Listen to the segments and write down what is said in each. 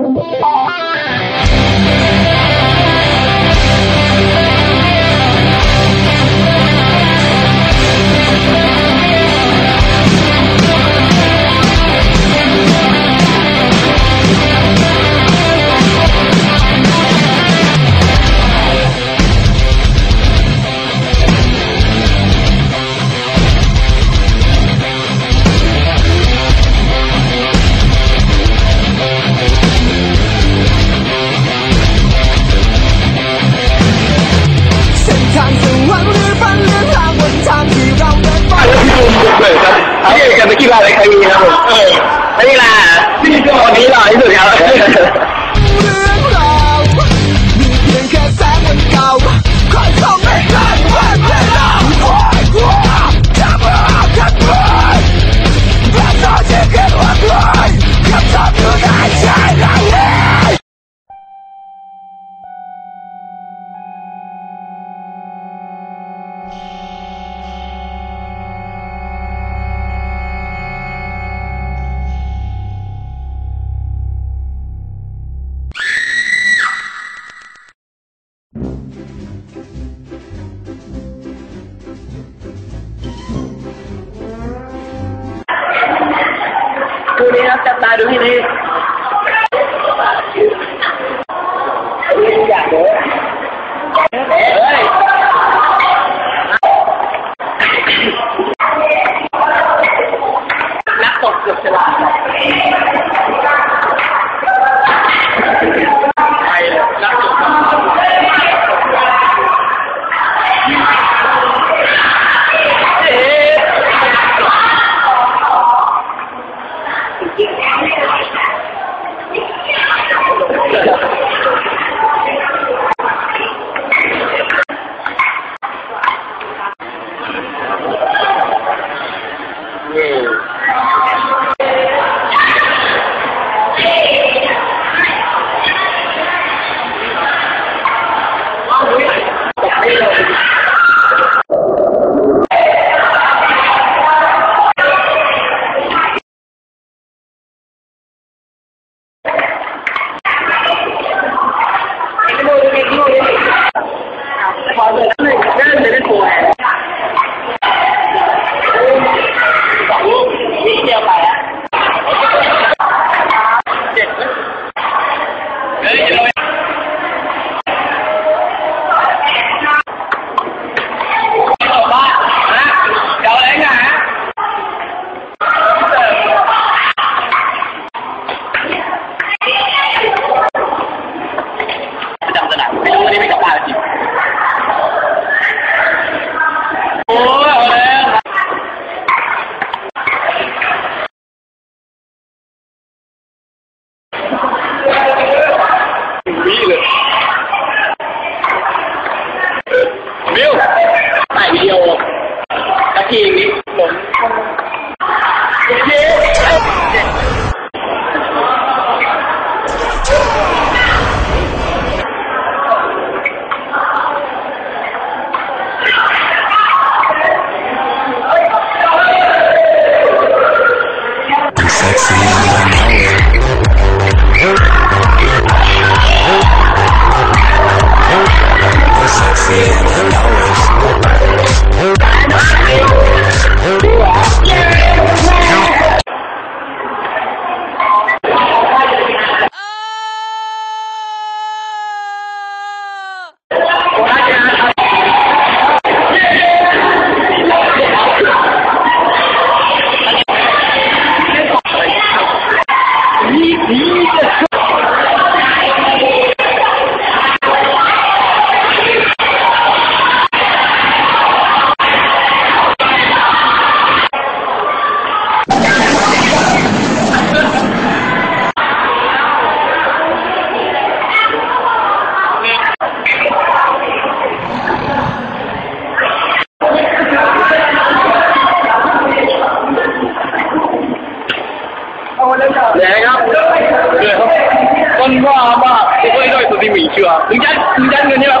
Oh, 我低了，你都赢了。يجعله من ايه؟ 我不会告诉你们一句话你们家你家那个你老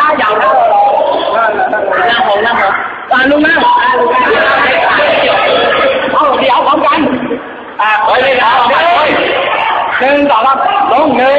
ท่ายาวนะนั่งของนั่งเหรออ่าลุงนั่งเอาเดี๋ยวพร้อมกัน อ่าเฮ้ยเฮ้ยหนึ่งสองสามลงหนึ่ง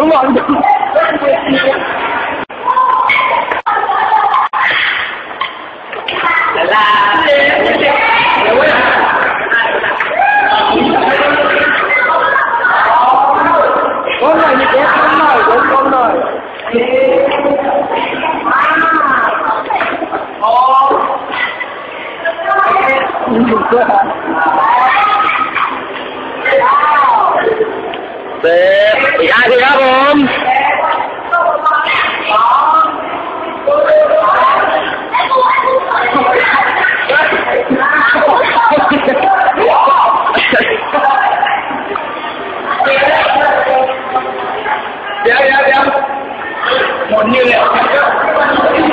đúng rồi là con này như thế con này con con này Oh. Ja.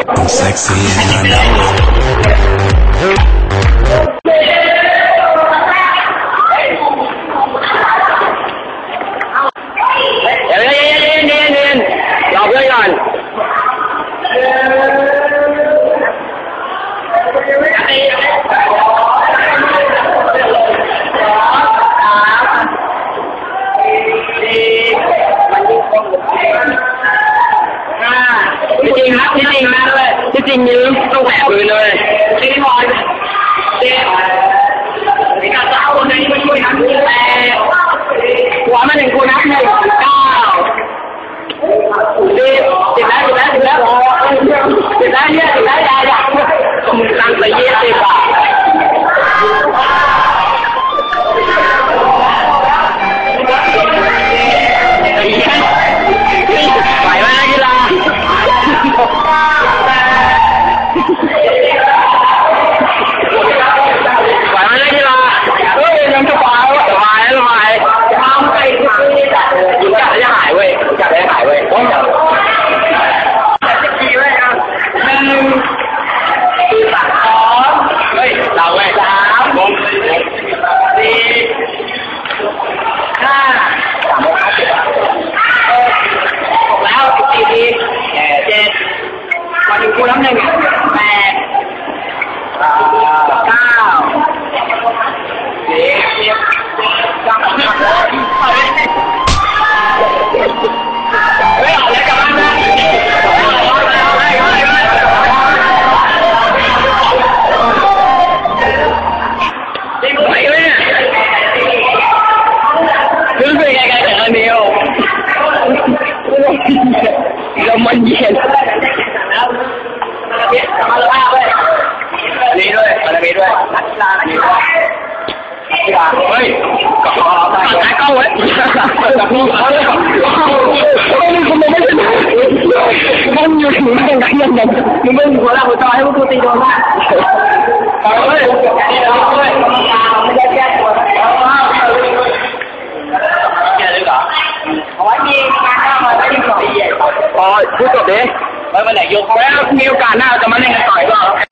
I'm sexy and I know it. งครับที่จริงนะด้วยที่จริงนี้ต้องแหวกมือเลยที่บอลเจ๊มีการเจ้าคนนี้มาช่วยนับแต่หัวมาหนึ่งคูนับหนึ่งเก้าสิบสิบแล้วสิบแล้วสิบแล้วสิบแล้วเนี่ยสิบแล้วยายอะตั้งแต่ยี่สิบบาท Amém. ไงมึงไม่มีหัวเราหัวจอให้พวกกูตีโดนมากเอาเฮ้ยนี่เอาด้วยไม่ได้แก้ตัวแก้เลยเหรอเอาไว้มีงานหน้ามาไม่ได้ก่อนอ๋อพูดจบดิไว้วันไหนยกแล้วมีโอกาสหน้าจะ